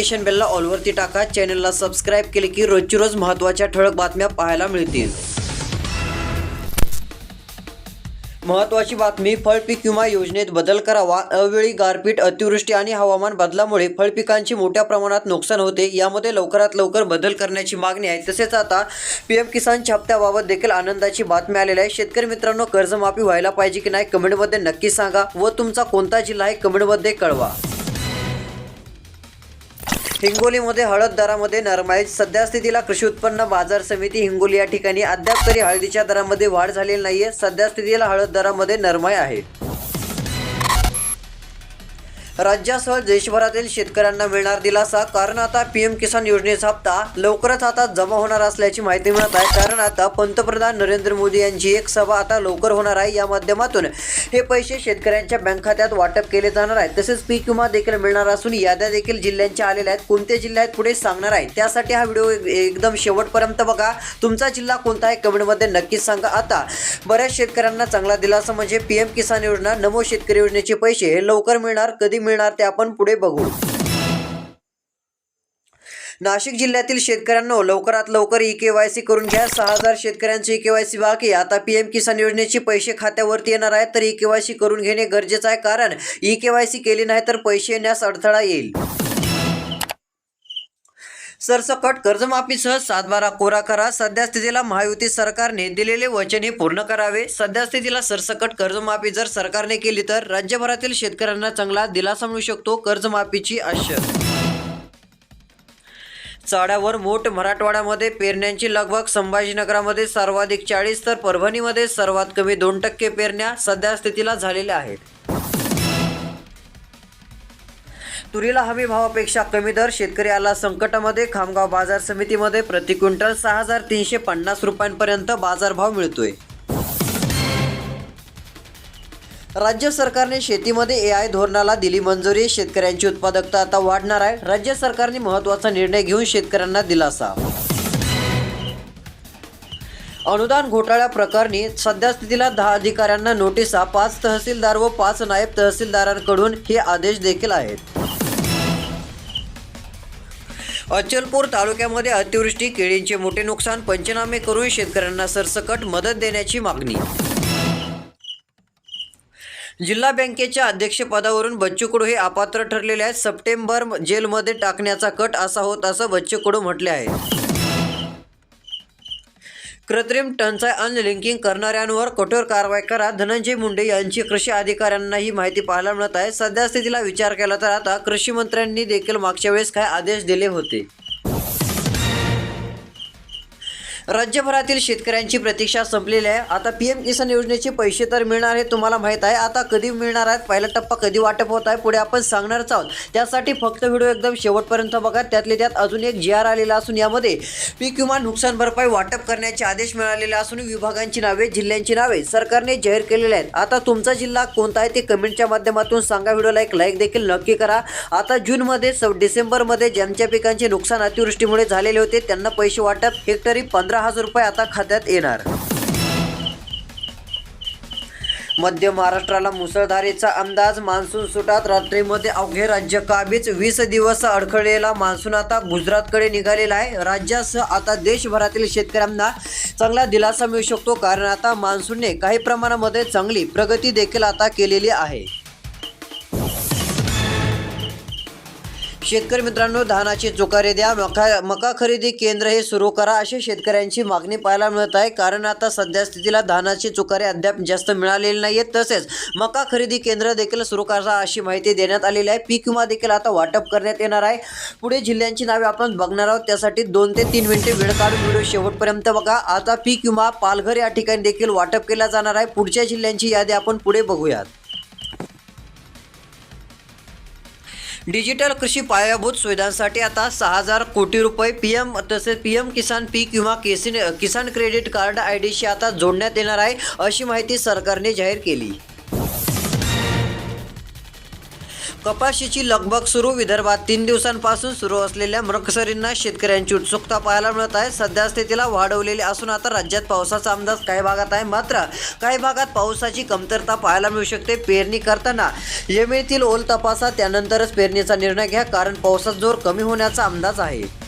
Notification बेलला ऑलवरती टाका. चॅनलला सबस्क्राईब केले की रोजची रोज महत्त्वाच्या ठळक बातम्या पाहायला मिळतील. महत्त्वाची बातमी फळपीक विमा योजनेत बदल करावा. अवेळी गारपीट अतिवृष्टी आणि हवामान बदलामुळे फळपिकांची मोठ्या प्रमाणात नुकसान होते. यामध्ये लवकरात लवकर बदल करण्याची मागणी आहे. तसेच आता पी एम किसानच्या हप्त्याबाबत देखील आनंदाची बातमी आलेली आहे. शेतकरी मित्रांनो कर्जमाफी व्हायला पाहिजे की नाही कमेंटमध्ये नक्की सांगा व तुमचा कोणता जिल्हा आहे कमेंटमध्ये कळवा. हिंगोलीमध्ये हळद दरामध्ये नरमाई सध्या स्थितीला कृषी उत्पन्न बाजार समिती हिंगोली या ठिकाणी अद्याप तरी हळदीच्या दरामध्ये वाढ झालेली नाहीये. सध्या स्थितीला हळद दरामध्ये नरमाई आहे. राज्यासह देशभरातील शेतकऱ्यांना मिळणार दिलासा. कारण आता पीएम किसान योजनेचा हप्ता लवकरच आता जमा होणार असल्याची माहिती मिळत आहे. कारण आता पंतप्रधान नरेंद्र मोदी यांची एक सभा आता लवकर होणार आहे. या माध्यमातून हे पैसे शेतकऱ्यांच्या बँक खात्यात वाटप केले जाणार आहे तसेच पीक विमा देखील मिळणार असून याद्या देखील जिल्ह्यांच्या आलेल्या आहेत. कोणते जिल्ह्यात आहेत पुढे सांगणार आहे. त्यासाठी हा व्हिडिओ एकदम शेवटपर्यंत बघा. तुमचा जिल्हा कोणता आहे कमेंटमध्ये नक्कीच सांगा. आता बऱ्याच शेतकऱ्यांना चांगला दिलासा म्हणजे पीएम किसान योजना नमो शेतकरी योजनेचे पैसे हे लवकर मिळणार कधी मिळणार ते आपण पुढे बघू. नाशिक जिल्ह्यातील शेतकऱ्यांनो लवकरात लवकर ई के वाय सी करून घ्या. सहा हजार शेतकऱ्यांची ई के वाय सी बाकी आता पी एम किसान योजनेचे पैसे खात्यावरती येणार आहेत तर ई के वाय सी करून घेणे गरजेचं आहे कारण ई के वाय सी केली नाही तर पैसे येण्यास अडथळा येईल. सरसकट कर्जमाफीसह सातबारा कोरा करा. सध्यास्थितीला महायुती सरकारने दिलेले वचन हे पूर्ण करावे. सध्यास्थितीला सरसकट कर्जमाफी जर सरकारने केली तर राज्यभरातील शेतकऱ्यांना चांगला दिलासा मिळू शकतो. कर्जमाफीची आशय. चाड्यावर मोठ मराठवाड्यामध्ये पेरण्यांची लगबग. संभाजीनगरामध्ये सर्वाधिक चाळीस तर परभणीमध्ये सर्वात कमी दोन टक्के पेरण्या सध्या स्थितीला झालेल्या आहेत. तुरीला हमी भावापेक्षा कमी दर शेतकरी आला संकटामध्ये खामगाव बाजार समितीमध्ये प्रति क्विंटल सहा हजार तीनशे पन्नास रुपयांपर्यंत बाजारभाव मिळतोय. राज्य सरकारने शेतीमध्ये ए आय धोरणाला दिली मंजुरी. शेतकऱ्यांची उत्पादकता आता वाढणार आहे. राज्य सरकारने महत्त्वाचा निर्णय घेऊन शेतकऱ्यांना दिलासा. अनुदान घोटाळ्या प्रकरणी सध्या स्थितीला दहा अधिकाऱ्यांना नोटिसा पाच तहसीलदार व पाच नायब तहसीलदारांकडून हे आदेश देखील आहेत. अचलपूर तालुक्यामध्ये अतिवृष्टी केळींचे मोठे नुकसान पंचनामे करून शेतकऱ्यांना सरसकट मदत देण्याची मागणी. जिल्हा बँकेच्या अध्यक्षपदावरून बच्चू कडू हे अपात्र ठरलेले आहेत. सप्टेंबर जेलमध्ये टाकण्याचा कट असा होत असं बच्चू कडू म्हटले आहे. कृत्रिम टंचाई अनलिंकिंग करणाऱ्यांवर कठोर कारवाई करा. धनंजय मुंडे यांची कृषी अधिकाऱ्यांना ही माहिती पाहायला मिळत आहे. सध्या स्थितीला विचार केला तर आता कृषी मंत्र्यांनी देखील मागच्या वेळेस काय आदेश दिले होते. राज्यभरातील शेतकऱ्यांची प्रतीक्षा संपलेली आहे. आता पी एम किसान योजनेचे पैसे तर मिळणार हे तुम्हाला माहीत आहे. आता कधी मिळणार आहेत? पहिला टप्पा कधी वाटप होत आहे? पुढे आपण सांगणारच आहोत. त्यासाठी फक्त व्हिडिओ एकदम शेवटपर्यंत बघा. त्यातले त्यात अजून एक जी आर आलेला असून यामध्ये पीक विमा नुकसान भरपाई वाटप करण्याचे आदेश मिळालेले असून विभागांची नावे जिल्ह्यांची नावे सरकारने जाहीर केलेले आहेत. आता तुमचा जिल्हा कोणता आहे ते कमेंटच्या माध्यमातून सांगा. व्हिडिओला एक लाईक देखील नक्की करा. आता जूनमध्ये स डिसेंबरमध्ये ज्यांच्या पिकांचे नुकसान अतिवृष्टीमुळे झालेले होते त्यांना पैसे वाटप. हेक्टरी पंधरा हजार रुपये आता खात्यात येणार. मध्य महाराष्ट्राला मुसळधारेचा अंदाज मान्सून सुटात रात्रीमध्ये अवघे राज्य काबीज वीस दिवस अडखळलेला मान्सून आता गुजरातकडे निघालेला आहे. राज्यासह आता देशभरातील शेतकऱ्यांना चांगला दिलासा मिळू शकतो कारण आता मान्सूनने काही प्रमाणामध्ये चांगली प्रगती देखील आता केलेली आहे. शेतकरी मित्रांनो धानाचे चुकारे द्या मका मका खरेदी केंद्र हे सुरू करा अशी शेतकऱ्यांची मागणी पाहायला मिळत आहे. कारण आता सध्या स्थितीला धानाचे चुकारे अद्याप जास्त मिळालेले नाहीत तसेच मका खरेदी केंद्र देखील सुरू करा अशी माहिती देण्यात आलेली आहे. पीक विमा देखील आता वाटप करण्यात येणार आहे. पुढे जिल्ह्यांची नावे आपण बघणार आहोत. त्यासाठी दोन ते तीन मिनिटे वेळ काढून व्हिडिओ शेवटपर्यंत बघा. आता पीक विमा पालघर या ठिकाणी देखील वाटप केला जाणार आहे. पुढच्या जिल्ह्यांची यादी आपण पुढे बघूयात. डिजिटल कृषी पायाभूत सुविधांसाठी आता सहा हजार कोटी रुपये पी एम तसेच पी एम किसान पीक विमा केसिन किसान क्रेडिट कार्ड आय डीशी आता जोडण्यात येणार आहे अशी माहिती सरकारने जाहीर केली. कपाशीची लगबग सुरू. विदर्भात तीन दिवसांपासून सुरू असलेल्या मृकसरींना शेतकऱ्यांची उत्सुकता पाहायला मिळत आहे. सध्या स्थितीला वाढवलेली असून आता राज्यात पावसाचा अंदाज काही भागात आहे. मात्र काही भागात पावसाची कमतरता पाहायला मिळू शकते पेरणी करताना. जमिनीतील ओल तपासा त्यानंतरच पेरणीचा निर्णय घ्या कारण पावसाचा जोर कमी होण्याचा अंदाज आहे.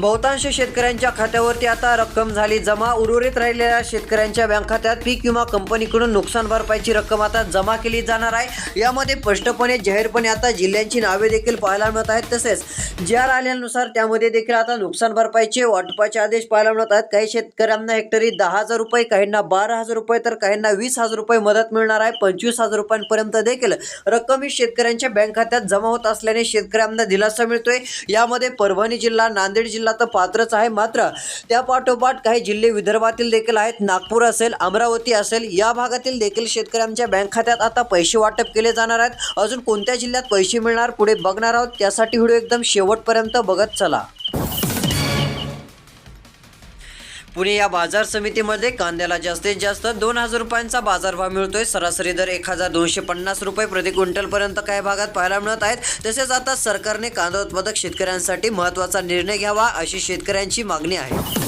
बहुतांश शेतकऱ्यांच्या खात्यावरती आता रक्कम झाली. जमा उर्वरित राहिलेल्या शेतकऱ्यांच्या बँक खात्यात पीक विमा कंपनीकडून नुकसान भरपाईची रक्कम आता जमा केली जाणार आहे. यामध्ये स्पष्टपणे जाहीरपणे आता जिल्ह्यांची नावे देखील पाहायला मिळत आहेत. तसेच ज्या आर आल्यानुसार त्यामध्ये देखील आता नुकसान भरपाईचे वाटपाचे आदेश पाहायला मिळत आहेत. काही शेतकऱ्यांना हेक्टरी दहा हजार रुपये काहींना बारा हजार रुपये तर काहींना वीस हजार रुपये मदत मिळणार आहे. पंचवीस हजार रुपयांपर्यंत देखील रक्कम ही शेतकऱ्यांच्या बँक खात्यात जमा होत असल्याने शेतकऱ्यांना दिलासा मिळतोय. यामध्ये परभणी जिल्हा नांदेड जिल्हा तर पात्रच आहे. मात्र त्या पाठोपाठ काही जिल्हे विदर्भातील देखील आहेत. नागपूर असेल अमरावती असेल या भागातील देखील शेतकऱ्यांच्या बँक खात्यात आता पैसे वाटप केले जाणार आहेत. अजून कोणत्या जिल्ह्यात पैसे मिळणार पुढे बघणार आहोत. त्यासाठी व्हिडिओ एकदम शेवटपर्यंत बघत चला. पुणे या बाजार समितीमध्ये कांद्याला जास्तीत जास्त दोन हजार रुपयांचा बाजारभाव मिळतोय. सरासरी दर एक हजार दोनशे पन्नास रुपये प्रति क्विंटलपर्यंत काही भागात पाहायला मिळत आहेत. तसेच आता सरकारने कांदा उत्पादक शेतकऱ्यांसाठी महत्त्वाचा निर्णय घ्यावा अशी शेतकऱ्यांची मागणी आहे.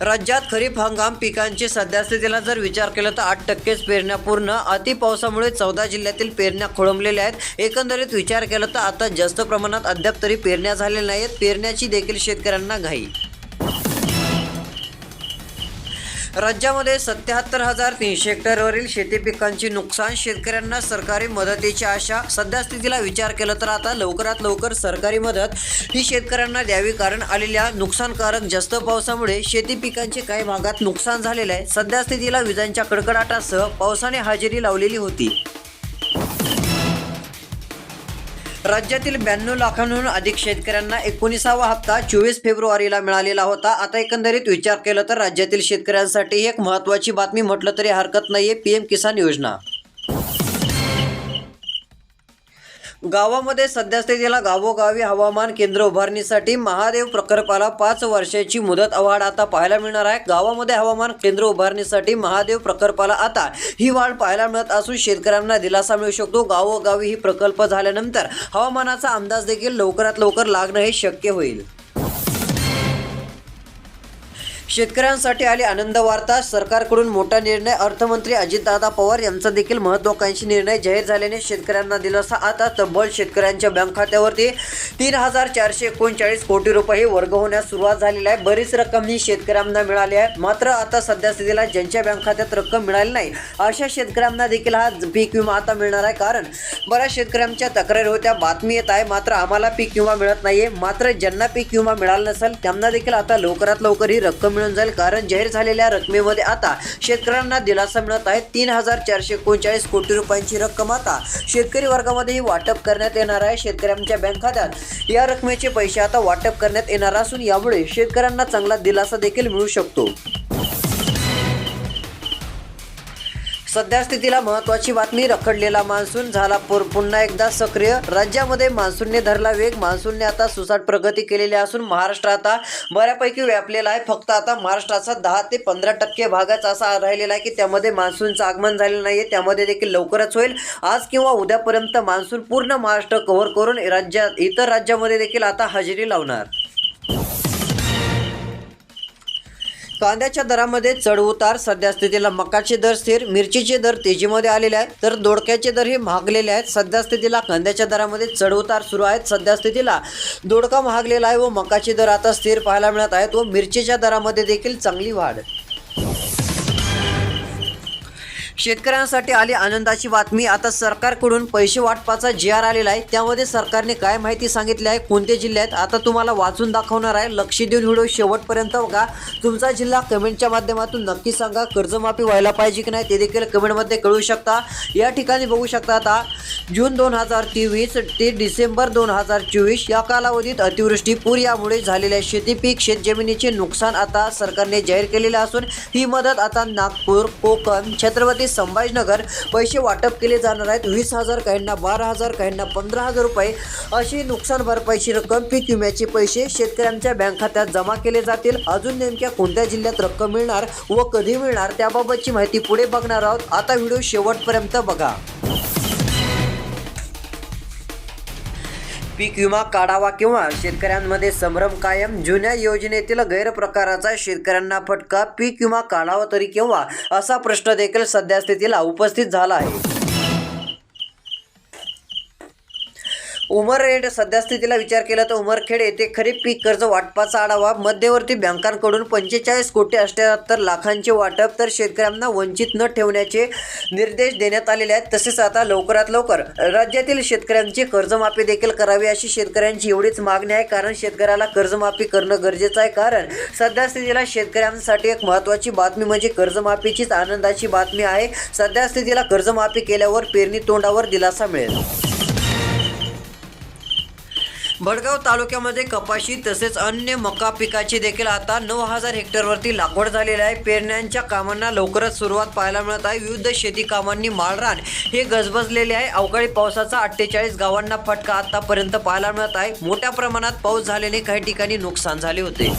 राज्यात खरीप हंगाम पिकांची सध्यास्थितीला जर विचार केला तर आठ टक्केच पेरण्या पूर्ण अति पावसामुळे चौदा जिल्ह्यातील पेरण्या खोळंबलेल्या आहेत. एकंदरीत विचार केला तर आता जास्त प्रमाणात अद्याप तरी पेरण्या झालेल्या नाहीत पेरण्याची देखील शेतकऱ्यांना घाई. राज्यामध्ये सत्याहत्तर हजार तीनशे हेक्टरवरील शेती पिकांची नुकसान शेतकऱ्यांना सरकारी मदतीची आशा. सध्या स्थितीला विचार केला तर आता लवकरात लवकर सरकारी मदत ही शेतकऱ्यांना द्यावी कारण आलेल्या नुकसानकारक जास्त पावसामुळे शेती पिकांचे काही भागात नुकसान झालेलं आहे. सध्या स्थितीला विजांच्या कडकडाटासह पावसाने हजेरी लावलेली होती. राज्यातील ब्याण्णव लाखांहून अधिक शेतकऱ्यांना एकोणीसावा हप्ता चोवीस फेब्रुवारीला मिळालेला होता. आता एकंदरीत विचार केला तर राज्यातील शेतकऱ्यांसाठी एक महत्त्वाची बातमी म्हटलं तरी हरकत नाहीये. पीएम किसान योजना गावामध्ये सद्यस्थितीला गावोगावी हवामान केंद्र उभारणीसाठी महादेव प्रकल्पाला पाच वर्षाची मुदत अवाढ आता पाहायला मिळणार आहे. गावामध्ये हवामान केंद्र उभारणीसाठी महादेव प्रकल्पाला आता ही वाढ पाहायला मिळत असून शेतकऱ्यांना दिलासा मिळू शकतो. गावोगावी ही प्रकल्प झाल्यानंतर हवामानाचा अंदाज देखील लवकरात लवकर लागणं हे शक्य होईल. शेतकऱ्यांसाठी आली आनंद वार्ता. सरकारकडून मोठा निर्णय अर्थमंत्री अजितदादा पवार यांचा देखील महत्वाकांक्षी निर्णय जाहीर झाल्याने शेतकऱ्यांना दिलासा. आता तब्बल शेतकऱ्यांच्या बँक खात्यावरती तीन हजार चारशे एकोणचाळीस कोटी रुपये हे वर्ग होण्यास सुरुवात झालेली आहे. बरीच रक्कम ही शेतकऱ्यांना मिळाली आहे. मात्र आता सध्या स्थितीला ज्यांच्या बँक खात्यात रक्कम मिळाली नाही अशा शेतकऱ्यांना देखील हा पीक विमा आता मिळणार आहे. कारण बऱ्याच शेतकऱ्यांच्या तक्रारी होत्या. बातमी येत आहे मात्र आम्हाला पीक विमा मिळत नाहीये. मात्र ज्यांना पीक विमा मिळाला नसेल त्यांना देखील आता लवकरात लवकर ही रक्कम मिळून जाईल कारण जाहीर झालेल्या रकमेमध्ये आता शेतकऱ्यांना दिलासा मिळत आहे. तीन हजार चारशे एकोणचाळीस कोटी रुपयांची रक्कम आता शेतकरी वर्गामध्येही वाटप करण्यात येणार आहे. शेतकऱ्यांच्या बँक खात्यात या रकमेचे पैसे आता वाटप करण्यात येणार असून यामुळे शेतकऱ्यांना चांगला दिलासा देखील मिळू शकतो. सध्या स्थितीला महत्वाची बातमी रखडलेला मान्सून झाला पुर. पुन्हा एकदा सक्रिय. राज्यामध्ये मान्सूनने धरला वेग. मान्सूनने आता सुसाट प्रगती केलेली असून महाराष्ट्र आता बऱ्यापैकी व्यापलेला आहे. फक्त आता महाराष्ट्राचा दहा ते पंधरा टक्के भागाच असा राहिलेला आहे की त्यामध्ये मान्सूनचं आगमन झालेलं नाही आहे त्यामध्ये देखील लवकरच होईल. आज किंवा उद्यापर्यंत मान्सून पूर्ण महाराष्ट्र कव्हर करून राज्यात इतर राज्यामध्ये देखील आता हजेरी लावणार. कांद्याच्या दरामध्ये चढ उतार. सध्या स्थितीला मकाचे दर स्थिर मिरचीचे दर तेजीमध्ये आलेले आहेत. तर दोडक्याचे दर हे महागलेले आहेत. सध्या स्थितीला कांद्याच्या दरामध्ये चढ उतार सुरू आहेत. सध्या स्थितीला दोडका महागलेला आहे व मकाचे दर आता स्थिर पाहायला मिळत आहेत व मिरचीच्या दरामध्ये देखील चांगली वाढ. शेतकऱ्यांसाठी आली आनंदाची बातमी. आता सरकारकडून पैसे वाटपाचा जी आर आलेला आहे. त्यामध्ये सरकारने काय माहिती सांगितली आहे? कोणते जिल्हे आहेत? आता तुम्हाला वाचून दाखवणार आहे. लक्ष देऊन व्हिडिओ शेवटपर्यंत बघा. तुमचा जिल्हा कमेंटच्या माध्यमातून नक्की सांगा. कर्जमाफी व्हायला पाहिजे की नाही ते देखील कमेंटमध्ये कळू शकता. या ठिकाणी बघू शकता आता जून दोन हजार तेवीस ते डिसेंबर दोन हजार चोवीस या कालावधीत अतिवृष्टी पूर यामुळे झालेल्या शेती पीक शेतजमिनीचे नुकसान आता सरकारने जाहीर केलेले असून ही मदत आता नागपूर कोकण छत्रपती यासाठी संभाजीनगर पैसे वाटप केले जाणार आहेत. वीस हजार काहींना बारा हजार काहींना पंधरा हजार रुपये अशी नुकसान भरपाईची रक्कम पीक विम्याचे पैसे शेतकऱ्यांच्या बँक खात्यात जमा केले जातील. अजून नेमक्या कोणत्या जिल्ह्यात रक्कम मिळणार व कधी मिळणार त्याबाबतची माहिती पुढे बघणार आहोत. आता व्हिडिओ शेवटपर्यंत बघा. पीक विमा काढावा किंवा शेतकऱ्यांमध्ये संभ्रम कायम जुन्या योजनेतील गैरप्रकाराचा शेतकऱ्यांना फटका पीक विमा काढावा तरी केव्हा? असा प्रश्न देखील सध्या स्थितीला उपस्थित झाला आहे. उमरखेड सध्यास्थितीला विचार केला तर उमरखेड येथे खरीप पीक कर्ज वाटपाचा आढावा मध्यवर्ती बँकांकडून पंचेचाळीस कोटी अठ्याहत्तर लाखांचे वाटप तर शेतकऱ्यांना वंचित न ठेवण्याचे निर्देश देण्यात आलेले आहेत. तसेच आता लवकरात लवकर राज्यातील शेतकऱ्यांची कर्जमाफी देखील करावी अशी शेतकऱ्यांची एवढीच मागणी आहे. कारण शेतकऱ्याला कर्जमाफी करणं गरजेचं आहे. कारण सध्या स्थितीला शेतकऱ्यांसाठी एक महत्त्वाची बातमी म्हणजे कर्जमाफीचीच आनंदाची बातमी आहे. सध्या स्थितीला कर्जमाफी केल्यावर पेरणी तोंडावर दिलासा मिळेल. भडगाव तालुक्यामध्ये कपाशी तसेच अन्य मका पिकाची देखील आता नऊ हजार हेक्टरवरती लागवड झालेली आहे. पेरण्यांच्या कामांना लवकरच सुरुवात पाहायला मिळत आहे. विविध शेती कामांनी माळरान हे गजबजलेले आहे. अवकाळी पावसाचा अठ्ठेचाळीस गावांना फटका आतापर्यंत पाहायला मिळत आहे. मोठ्या प्रमाणात पाऊस झाल्याने काही ठिकाणी नुकसान झाले होते.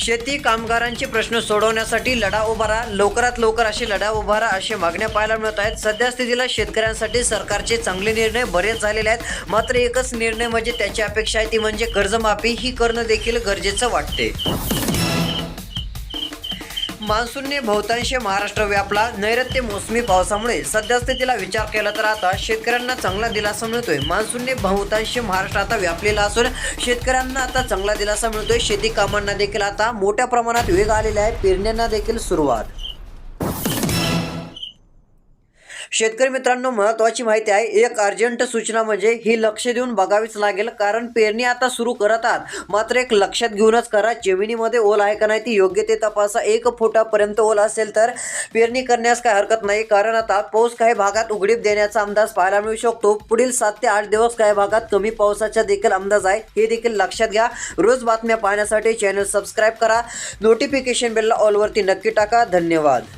शेती कामगारांचे प्रश्न सोडवण्यासाठी लढा उभारा. लवकरात लवकर असे लढा उभारा असे मागण्या पाहायला मिळत आहेत. सध्या स्थितीला शेतकऱ्यांसाठी सरकारचे चांगले निर्णय बरेच झालेले आहेत. मात्र एकच निर्णय म्हणजे त्याची अपेक्षा आहे ती म्हणजे कर्जमाफी. ही करणं देखील गरजेचं वाटते मान्सूनने बहुतांश महाराष्ट्र व्यापला. नैऋत्य मोसमी पावसामुळे सद्यस्थितीला विचार केला तर आता शेतकऱ्यांना चांगला दिलासा मिळतोय. मान्सूनने बहुतांश महाराष्ट्र आता व्यापलेला असून शेतकऱ्यांना आता चांगला दिलासा मिळतोय. शेती कामांना देखील आता मोठ्या प्रमाणात वेग आलेला आहे. पेरण्यांना देखील सुरुवात. शेतकरी मित्रांनो महत्त्वाची माहिती आहे एक अर्जंट सूचना म्हणजे ही लक्ष देऊन बघावीच लागेल कारण पेरणी आता सुरू करत आहात मात्र एक लक्षात घेऊनच करा जमिनीमध्ये ओल आहे का नाही ती योग्य ते तपासा. एक फुटापर्यंत ओल असेल तर पेरणी करण्यास काय हरकत नाही कारण आता पाऊस काही भागात उघडीप देण्याचा अंदाज पाहायला मिळू शकतो. पुढील सात ते आठ दिवस काही भागात कमी पावसाचा देखील अंदाज आहे. हे देखील लक्षात घ्या. रोज बातम्या पाहण्यासाठी चॅनल सबस्क्राईब करा. नोटिफिकेशन बेलला ऑलवरती नक्की टाका. धन्यवाद.